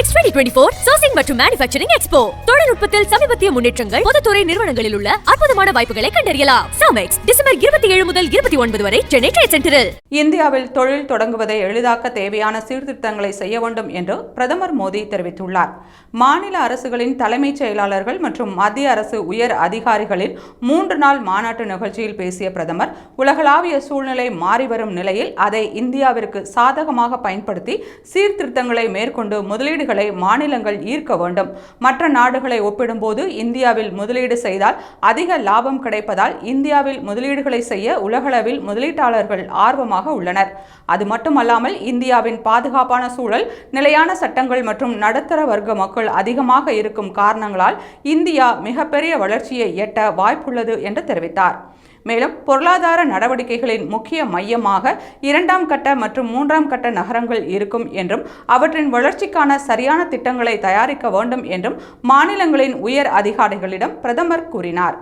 right, சமெக்ஸ் 2024 sourcing மற்றும் manufacturing expo தொழில்நுட்பத்தில் சமீபத்திய முன்னேற்றங்கள் பொதுத்துறை நிறுவனங்களில் உள்ள அற்புதமான வாய்ப்புகளை கண்டறியலாம். சாமெக்ஸ் டிசம்பர் இருபத்தி ஏழு முதல் இருபத்தி ஒன்பது வரை சென்னை ட்ரேட் சென்டரில் இந்தியாவில் தொழில் தொடங்குவதை எளிதாக்க தேவையான சீர்திருத்தங்களை செய்ய வேண்டும் என்று பிரதமர் மோடி தெரிவித்துள்ளார். மாநில அரசுகளின் தலைமைச் செயலாளர்கள் மற்றும் மத்திய அரசு உயர் அதிகாரிகளின் மூன்று நாள் மாநாட்டு நிகழ்ச்சியில் பேசிய பிரதமர் உலகளாவிய சூழ்நிலை மாறிவரும் நிலையில் அதை இந்தியாவிற்கு சாதகமாக பயன்படுத்தி சீர்திருத்தங்களை மேற்கொண்டு முதலீடுகளை மாநிலங்கள் ஈர்க்க வேண்டும். மற்ற நாடுகளை ஒப்பிடும்போது இந்தியாவில் முதலீடு செய்தால் அதிக லாபம் கிடைப்பதால் இந்தியாவில் முதலீடுகளை செய்ய உலகளவில் முதலீட்டாளர்கள் ஆர்வமாக உள்ளனர். அது மட்டுமல்லாமல் இந்தியாவின் பாதுகாப்பான சூழல் நிலையான சட்டங்கள் மற்றும் நடுத்தர வர்க்க மக்கள் அதிகமாக இருக்கும் காரணங்களால் இந்தியா மிகப்பெரிய வளர்ச்சியை எட்ட வாய்ப்புள்ளது என்று தெரிவித்தார். மேலும் பொருளாதார நடவடிக்கைகளின் முக்கிய மையமாக இரண்டாம் கட்ட மற்றும் மூன்றாம் கட்ட நகரங்கள் இருக்கும் என்றும் அவற்றின் வளர்ச்சிக்கான சரியான திட்டங்களை தயாரிக்க வேண்டும் என்றும் மாநிலங்களின் உயர் அதிகாரிகளிடம் பிரதமர் கூறினார்.